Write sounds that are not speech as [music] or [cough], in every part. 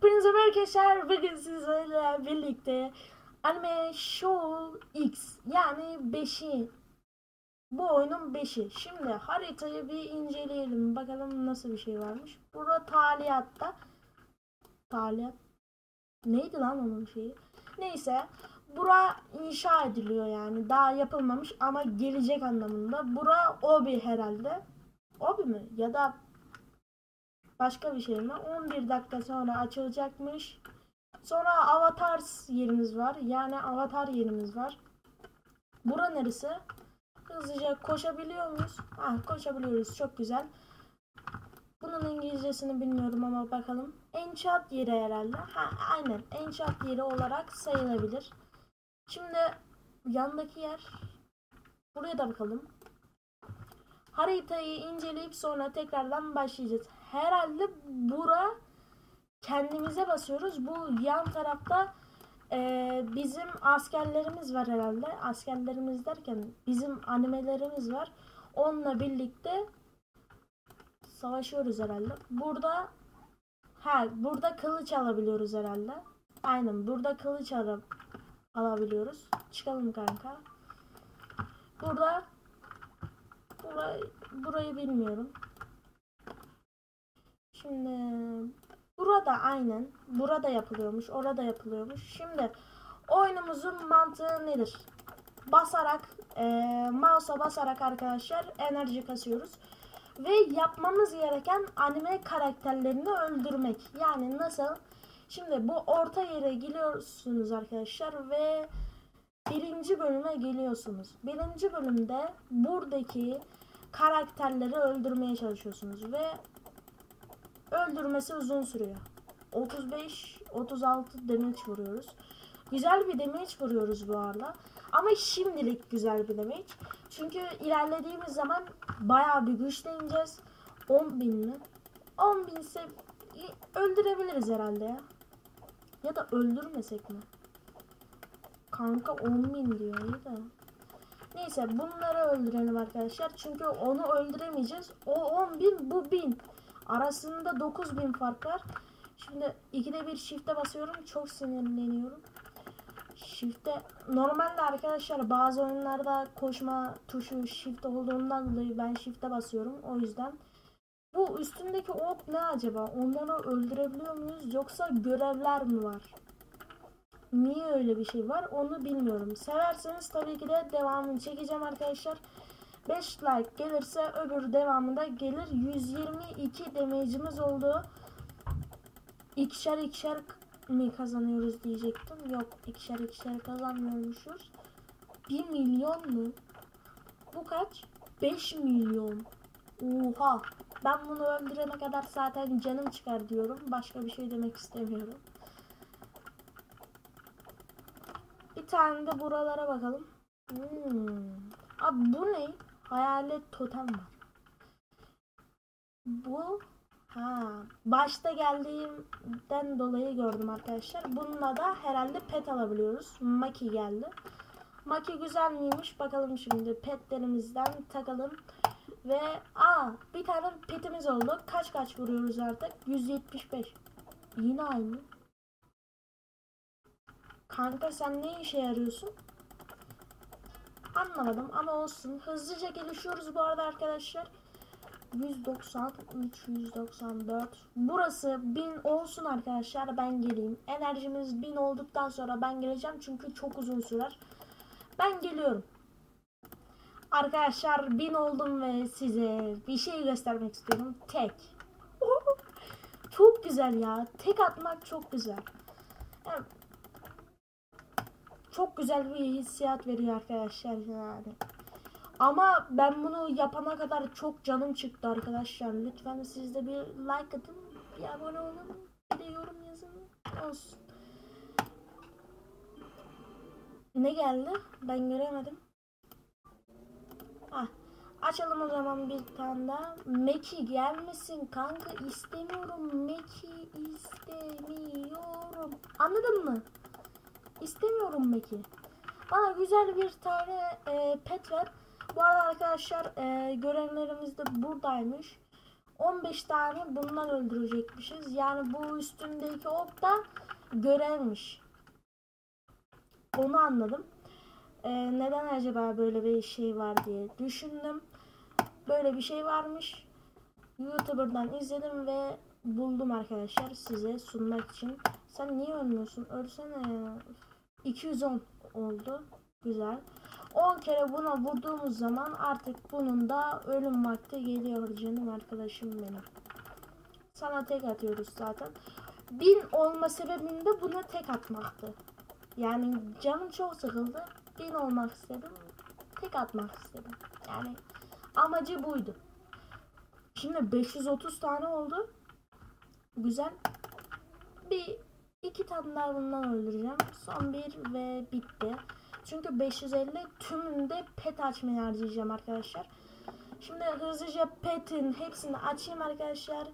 Hepinize arkadaşlar. Bugün sizlerle birlikte Anime Show X yani 5'i bu oyunun 5'i. Şimdi haritayı bir inceleyelim. Bakalım nasıl bir şey varmış. Burada taliyatta taliyat neydi lan onun şeyi? Neyse bura inşa ediliyor yani. Daha yapılmamış ama gelecek anlamında. Bura Obi herhalde. Obi mi? Ya da Başka bir şey mi? 11 dakika sonra açılacakmış. Sonra avatar yerimiz var. Yani avatar yerimiz var. Bura neresi? Hızlıca koşabiliyor muyuz? Ha koşabiliyoruz. Çok güzel. Bunun İngilizcesini bilmiyorum ama bakalım. Enchant yeri herhalde. Ha aynen. Enchant yeri olarak sayılabilir. Şimdi yandaki yer. Buraya da bakalım. Haritayı inceleyip sonra tekrardan başlayacağız. Herhalde bura kendimize basıyoruz. Bu yan tarafta e, bizim askerlerimiz var herhalde. Askerlerimiz derken bizim animelerimiz var. Onunla birlikte savaşıyoruz herhalde. Burada ha burada kılıç alabiliyoruz herhalde. Aynen burada kılıç al alabiliyoruz. Çıkalım kanka. Burada burayı, burayı bilmiyorum. Şimdi burada aynen burada yapılıyormuş, orada yapılıyormuş. Şimdi oyunumuzun mantığı nedir? Basarak, e, mouse'a basarak arkadaşlar enerji kasıyoruz. Ve yapmamız gereken anime karakterlerini öldürmek. Yani nasıl? Şimdi bu orta yere geliyorsunuz arkadaşlar ve birinci bölüme geliyorsunuz. Birinci bölümde buradaki karakterleri öldürmeye çalışıyorsunuz ve öldürmesi uzun sürüyor. 35-36 damage vuruyoruz. Güzel bir damage vuruyoruz bu arada. Ama şimdilik güzel bir damage. Çünkü ilerlediğimiz zaman bayağı bir güçleneceğiz. 10 bin mi? 10 bin ise öldürebiliriz herhalde ya. Ya da öldürmesek mi? Kanka 10 bin diyor iyi de. Neyse bunları öldürelim arkadaşlar. Çünkü onu öldüremeyeceğiz. O 10 bin bu 1000. Arasında 9000 fark var. Şimdi ikide bir shift'e basıyorum. Çok sinirleniyorum. Shift'e normalde arkadaşlar bazı oyunlarda koşma tuşu shift olduğundan dolayı ben shift'e basıyorum. O yüzden bu üstündeki ok ne acaba? Onları öldürebiliyor muyuz yoksa görevler mi var? Niye öyle bir şey var onu bilmiyorum. Severseniz tabii ki de devamını çekeceğim arkadaşlar. 5 like gelirse öbür devamında gelir. 122 damage'imiz oldu. İkişer ikişer mi kazanıyoruz diyecektim. Yok ikişer ikişer kazanmıyormuşuz. 1 milyon mu? Bu kaç? 5 milyon. Oha. Ben bunu öldürene kadar zaten canım çıkar diyorum. Başka bir şey demek istemiyorum. Bir tane de buralara bakalım. Hmm. Abi bu ne? Hayalet totem var. Bu ha başta geldiğimden dolayı gördüm arkadaşlar. Bununla da herhalde pet alabiliyoruz. Maki geldi. Maki güzel miymiş? Bakalım şimdi petlerimizden takalım. Ve aa bir tane petimiz oldu. Kaç kaç vuruyoruz artık? 175. Yine aynı. Kanka sen ne işe yarıyorsun? Anlamadım ama olsun. Hızlıca gelişiyoruz bu arada arkadaşlar. 193, 194. Burası 1000 olsun arkadaşlar. Ben geleyim. Enerjimiz 1000 olduktan sonra ben geleceğim. Çünkü çok uzun sürer. Ben geliyorum. Arkadaşlar 1000 oldum ve size bir şey göstermek istiyorum. Tek. [laughs] çok güzel ya. Tek atmak çok güzel. Yani çok güzel bir hissiyat veriyor arkadaşlar yani. Ama ben bunu yapana kadar çok canım çıktı arkadaşlar. Lütfen siz de bir like atın, bir abone olun, bir de yorum yazın. Olsun. Ne geldi? Ben göremedim. Ah. Açalım o zaman bir tane daha. Meki gelmesin kanka istemiyorum. Meki istemiyorum. Anladın mı? İstemiyorum Meki. Bana güzel bir tane e, pet ver. Bu arada arkadaşlar e, görevlerimiz de buradaymış. 15 tane bundan öldürecekmişiz. Yani bu üstündeki ok da görevmiş. Onu anladım. Ee, neden acaba böyle bir şey var diye düşündüm. Böyle bir şey varmış. YouTuber'dan izledim ve buldum arkadaşlar size sunmak için. Sen niye ölmüyorsun? Ölsene ya. 210 oldu. Güzel. 10 kere buna vurduğumuz zaman artık bunun da ölüm vakti geliyor canım arkadaşım benim. Sana tek atıyoruz zaten. 1000 olma sebebim de buna tek atmaktı. Yani canım çok sıkıldı. 1000 olmak istedim. Tek atmak istedim. Yani amacı buydu. Şimdi 530 tane oldu. Güzel. Bir iki tane daha bundan öldüreceğim. Son bir ve bitti. Çünkü 550 tümünde pet açmaya harcayacağım arkadaşlar. Şimdi hızlıca petin hepsini açayım arkadaşlar.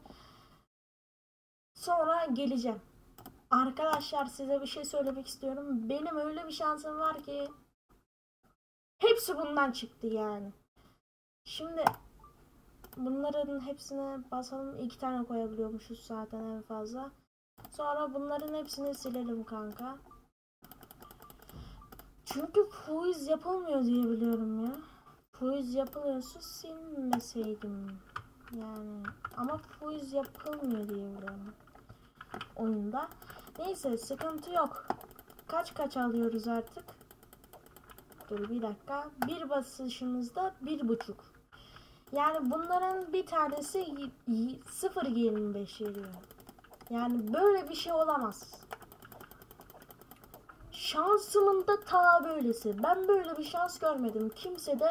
Sonra geleceğim. Arkadaşlar size bir şey söylemek istiyorum. Benim öyle bir şansım var ki hepsi bundan çıktı yani. Şimdi bunların hepsine basalım. iki tane koyabiliyormuşuz zaten en fazla. Sonra bunların hepsini silelim kanka. Çünkü quiz yapılmıyor diye biliyorum ya. Quiz yapılıyorsa silmeseydim. Yani ama quiz yapılmıyor diye biliyorum. Oyunda. Neyse sıkıntı yok. Kaç kaç alıyoruz artık? Dur bir dakika. Bir basışımızda bir buçuk. Yani bunların bir tanesi 0.25 veriyor. Yani böyle bir şey olamaz. Şansımın da ta böylesi. Ben böyle bir şans görmedim. Kimse de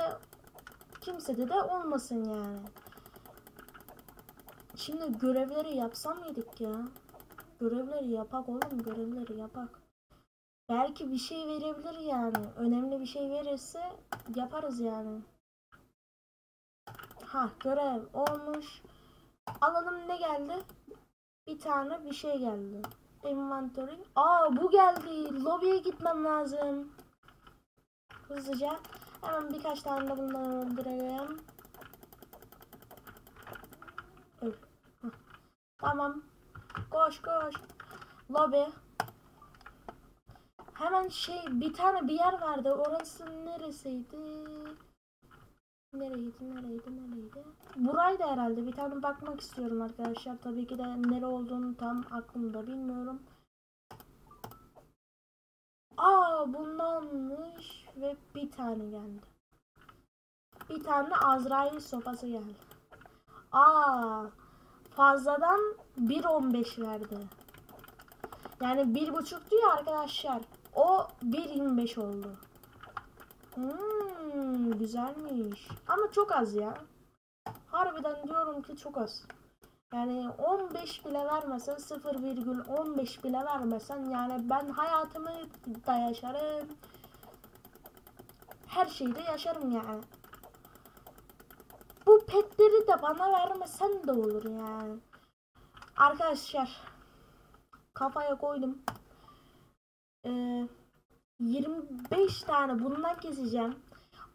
kimsede de olmasın yani. Şimdi görevleri yapsam mıydık ya? Görevleri yapak oğlum görevleri yapak. Belki bir şey verebilir yani. Önemli bir şey verirse yaparız yani. Ha görev olmuş. Alalım ne geldi? Bir tane bir şey geldi. Inventory. Aa bu geldi. Lobiye gitmem lazım. Hızlıca. Hemen birkaç tane de bundan öldürelim. Tamam. Koş koş. Lobi. Hemen şey bir tane bir yer vardı. Orası neresiydi? Nereydi, nereydi, nereydi? Buraydı herhalde. Bir tane bakmak istiyorum arkadaşlar. Tabii ki de nere olduğunu tam aklımda bilmiyorum. Aa bundanmış ve bir tane geldi. Bir tane Azrail sopası geldi. Aa fazladan 1.15 verdi. Yani bir buçuk diyor arkadaşlar. O 1.25 oldu. Hmm, güzelmiş. Ama çok az ya. Harbiden diyorum ki çok az. Yani 15 bile vermesen 0,15 bile vermesen yani ben hayatımı da yaşarım. Her şeyi de yaşarım yani. Bu petleri de bana vermesen de olur yani. Arkadaşlar kafaya koydum. Ee, 25 tane bundan keseceğim.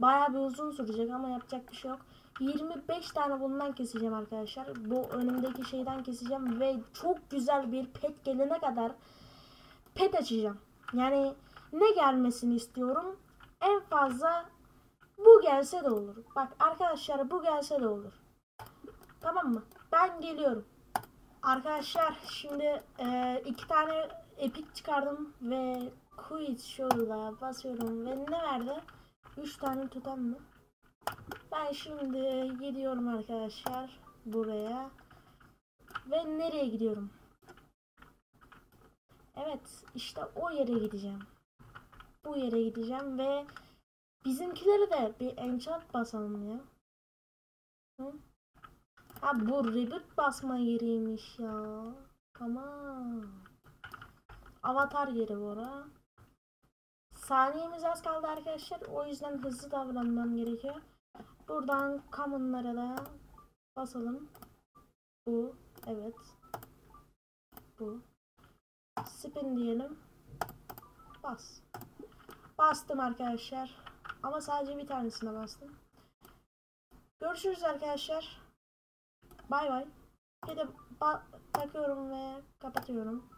Baya bir uzun sürecek ama yapacak bir şey yok. 25 tane bundan keseceğim arkadaşlar. Bu önümdeki şeyden keseceğim ve çok güzel bir pet gelene kadar pet açacağım. Yani ne gelmesini istiyorum? En fazla bu gelse de olur. Bak arkadaşlar bu gelse de olur. Tamam mı? Ben geliyorum. Arkadaşlar şimdi e, iki tane epik çıkardım ve quiz şurada basıyorum ve ne verdi? 3 tane tutan mı? Ben şimdi gidiyorum arkadaşlar buraya. Ve nereye gidiyorum? Evet işte o yere gideceğim. Bu yere gideceğim ve bizimkileri de bir enchant basalım ya. Hı? Ha bu reboot basma yeriymiş ya. Tamam. Avatar yeri bu ara. Saniyemiz az kaldı arkadaşlar. O yüzden hızlı davranmam gerekiyor. Buradan common'lara da basalım. Bu. Evet. Bu. Spin diyelim. Bas. Bastım arkadaşlar. Ama sadece bir tanesine bastım. Görüşürüz arkadaşlar. Bay bay. Bir de takıyorum ve kapatıyorum.